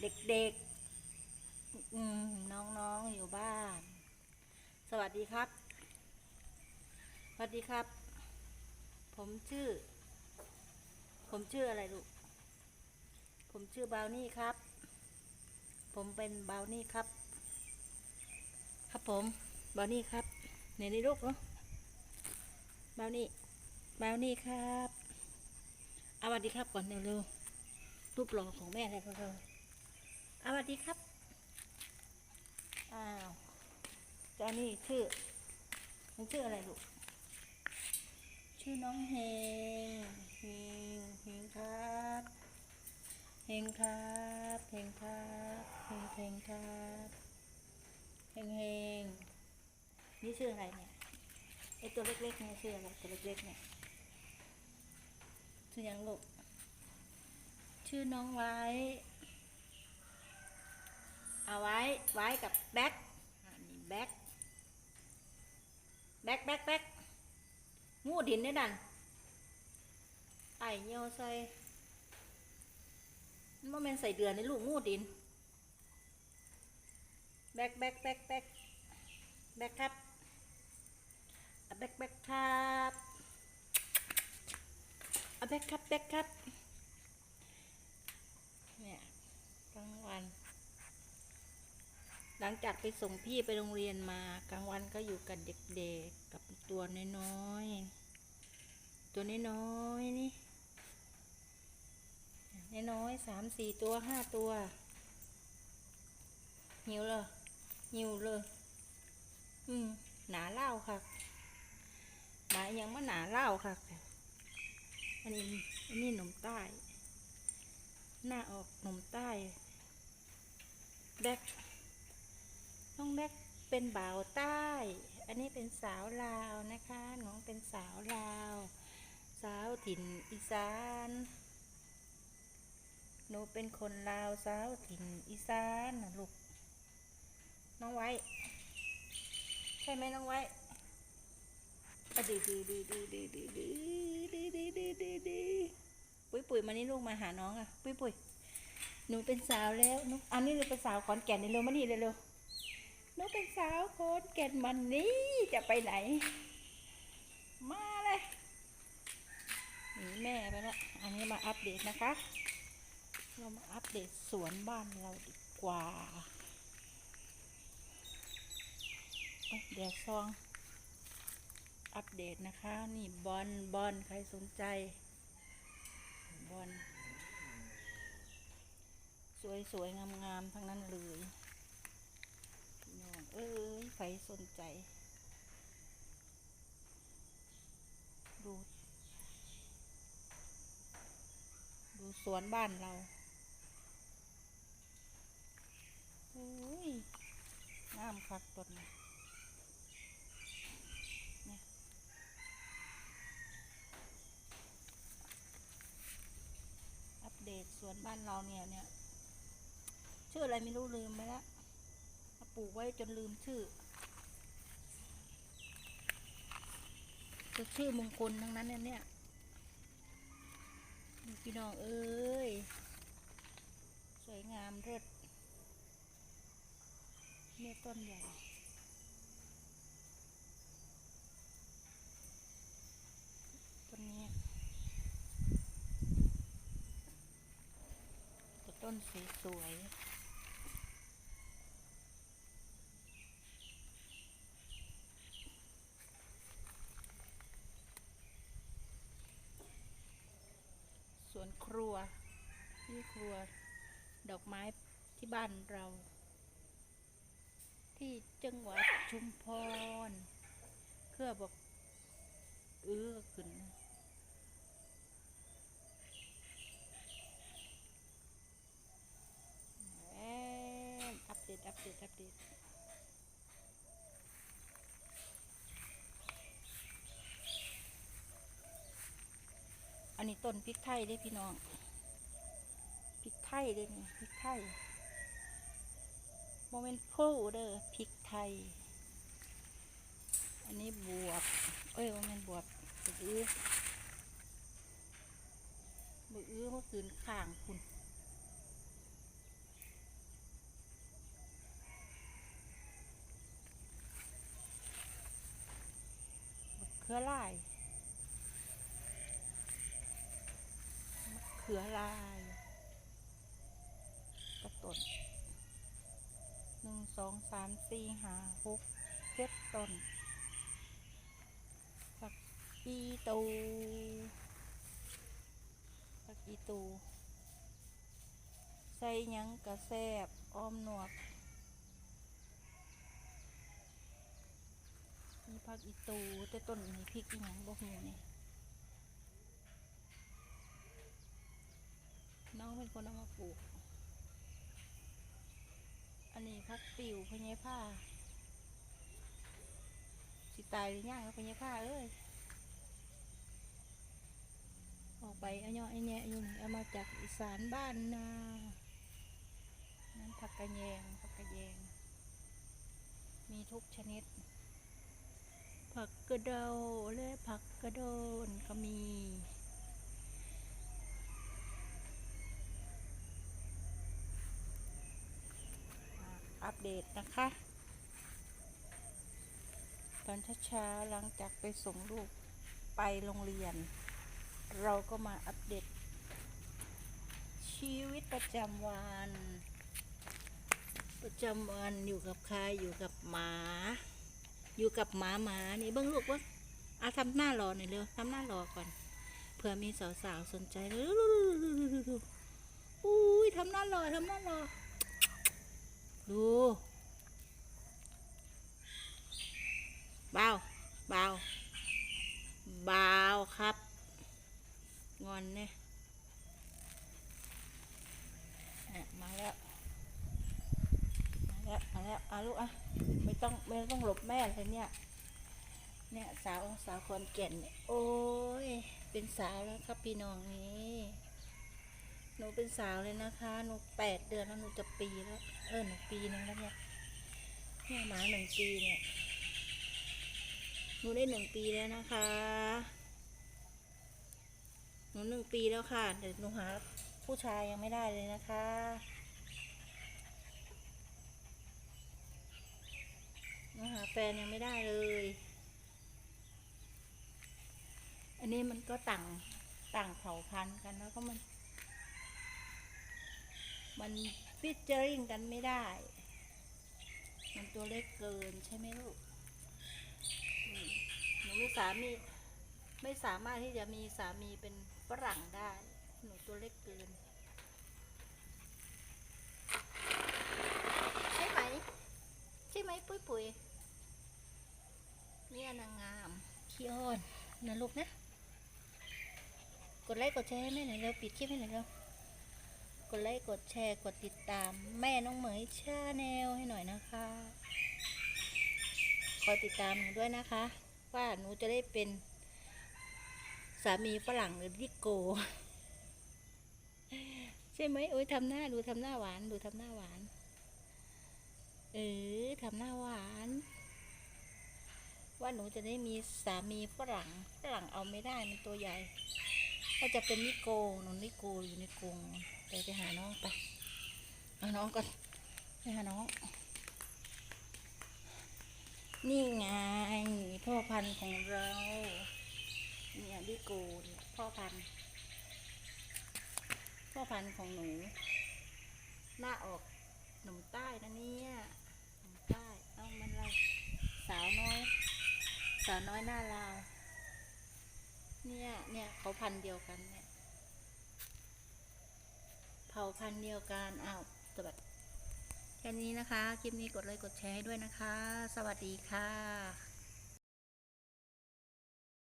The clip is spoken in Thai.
เด็กๆน้องๆอยู่บ้าน สวัสดีครับ สวัสดีครับ ผมชื่อ ผมชื่ออะไรลูก ผมชื่อบาวนี่ครับ ผมเป็นบาวนี่ครับ ครับผมบาวนี่ครับเนี่ยนี่ลูกเนาะบาวนี่บาวนี่ครับเอาสวัสดีครับก่อนเร็วๆรูปหล่อของแม่เลยเร็วๆเอ สวัสดีครับ อ้าวเจ้านี่ชื่อมันชื่ออะไรลูก ชื่อน้องเฮง เฮง เฮงครับ เฮงครับ เฮงครับ เฮงเฮงครับ เฮงเฮง นี่ชื่ออะไรเนี่ย ไอตัวเล็กๆเนี่ยชื่ออะไรตัวเล็กๆเนี่ย ชื่อยังลูก ชื่อน้องไว้ เอาไว้ไว้กับแบ็คนี่แบ็คแบ็คแบ็คแบ็คงูดินได้ดันไอเหี่ยวใส่มันบ่แม่นใส่เดือนในลูกงูดิน แบกแบกแบกแบกแบกครับแบกแบกครับแบกครับแบกครับ เนี่ยกลางวัน หลังจากไปส่งพี่ไปโรงเรียนมากลางวันก็อยู่กับเด็กๆกับตัวน้อยๆตัวน้อยๆนี่น้อยๆสามสี่ตัวห้าตัวหิวเลยหิวเลยอืมหนาเล่าค่ะหมายังมาหนาเล่าค่ะอันนี้อันนี้หนมใต้ หน้าออกหนมใต้แบก น้องแม็กเป็นบ่าวใต้ อันนี้เป็นสาวลาวนะคะน้องเป็นสาวลาว สาวถิ่นอีสานหนูเป็นคนลาวสาวถิ่นอีสานนะลูกน้องไว้ ใช่ไหมน้องไว้ดีดีดีดีดีดีดีดีดีดีดีดีปุ้ยปุ้ยมานี่ลูกมาหาน้องอะ ปุ้ยปุ้ยหนูเป็นสาวแล้วหนูอันนี้หนูเป็นสาวขอนแก่นเร็วมานี่เร็วๆ นูเป็นสาวโคนแก่นมันนี้จะไปไหน มาเลยหนีแม่ไปแล้วอันนี้มาอัปเดตนะคะ เรามาอัปเดตสวนบ้านเราดีกว่าเดี๋ยวซองอัปเดตนะคะ นี่บอลบอลใครสนใจ บอลสวยๆงามๆทั้งนั้นเลย พี่น้อง เอ้ยใครสนใจ ดู ดูสวนบ้านเราโอ้ยน้ำคักต้นนี้เนี่ยอัปเดตสวนบ้านเราเนี่ยเนี่ยชื่ออะไรไม่รู้ลืมไปแล้ว ปลูกไว้จนลืมชื่อจะชื่อมงคลทั้งนั้นเนี่ยเนี่ยนี่พี่น้องเอ้ย สวยงามเลิศเนี่ยต้นใหญ่ต้นนี้ต่ต้นสวยๆ สวนครัวนี่ ครัวดอกไม้ที่บ้านเรา ที่จังหวัดชุมพรเครือบอกเอื้อขึ้นแอนอัปเดตอัปเดตอัปเดตอันนี้ต้นพริกไทยเด้พี่น้อง ไทยเด้นี่พริกไทยโมเมนต์ผู้เด้อพริกไทย อันนี้บวบ เอ้ยโมเมนต์บวบบึกอื้อบึกอื้อเมื่อคืนข้างคุณเขือลายเขือลาย ต้นหนึ่งสองสามสี่ห้าหกเจ็ดต้นผักอีตูผักอีตูใส่ยังกระแซบอ้อมหนวกมีผักอีตูแต่ต้นนี้พริกอีหยังบ่ฮู้นี่น้องเป็นคนเอามาปลูก อันนี้ผักปิวพญายผ้าสิตายหรือย่างแล้วพญายผ้าเอ้ยออกไปเอาเนาะไอแงะอยู่นี่เอามาจากอีสานบ้านนานั่นผักกระแยงผักกระแยง มีทุกชนิด ผักกระเดาและผักกระโดนก็มี อ่าอัป เดตนะคะ ตอนเช้าๆหลังจากไปส่งลูกไปโรงเรียน เราก็มาอัปเดต ชีวิตประจำวัน ประจำวันอยู่กับใครอยู่กับหมา อยู่กับหมาหมานี่เบิ้งลูกว่าอาทำหน้ารอหน่อยเร็วทำหน้ารอก่อนเผื่อมีสาวๆสนใจเร็วๆๆๆๆอุ้ยทำหน้ารอทำหน้ารอ ดูเบาเบาเบาครับ งอนเนี่ยอะมาแล้วมาแล้วมาแล้วเอาลูกอะไม่ต้องไม่ต้องหลบแม่เลยเนี่ยเนี่ยสาวสาวคนแก่นเนี่ยโอ้ยเป็นสาวแล้วครับพี่น้องนี่ หนูเป็นสาวเลยนะคะ หนูแปดเดือนแล้วหนูจะปีแล้ว เออหนูปีนึงแล้วเนี่ยเนี่ยหมาหนึ่งปีเนี่ย หนูได้หนึ่งปีแล้วนะคะ หนูหนึ่งปีแล้วค่ะ เดี๋ยวหนูหาผู้ชายยังไม่ได้เลยนะคะหนูหาแฟนยังไม่ได้เลย อันนี้มันก็ต่างต่างเผ่าพันธุ์กันแล้วก็มัน มันฟิชเจอริงกันไม่ได้ มันตัวเล็กเกินใช่ไหมลูกหนูไม่สามีไม่สามารถที่จะมีสามีเป็นฝรั่งได้ หนูตัวเล็กเกิน ใช่ไหม ใช่ไหมปุ้ยปุ้ยเนี่ยนางงามขี้อ้อนนะลูกนะ กดไลค์กดแชร์ให้แม่หน่อยเร็วปิดคลิปให้หน่อยเร็ว กดไลค์กดแชร์กดติดตาม แม่น้องเหมยชาแนลให้หน่อยนะคะ คอยติดตามหนูด้วยนะคะ ว่าหนูจะได้เป็น สามีฝรั่งหรือดิโก ใช่ไหมโอ้ยทำหน้าดูทำหน้าหวานดูทำหน้าหวาน เออทำหน้าหวาน ว่าหนูจะได้มีสามีฝรั่งฝรั่งเอาไม่ได้มันตัวใหญ่ก็จะเป็นนิโกหนูนิโกอยู่ในกรง ไปไปหาน้องไปเอาน้องก่อนไปหาน้อง นี่ไงพ่อพันธุ์ของเราเนี่ยนิโกนพ่อพันธุ์พ่อพันธุ์ของหนู หน้าออกหนุ่มใต้นะเนี่ยหนุ่มใต้เอ้ามันอะไรสาวน้อย สาวน้อยหน้าลาวเนี่ยเนี่ยเขาพันธุ์เดียวกันเนี่ย ผ่าพันธุ์เดียวกันอ้าวสวัสดีแค่นี้นะคะ คลิปนี้กดไลค์กดแชร์ให้ด้วยนะคะ สวัสดีค่ะ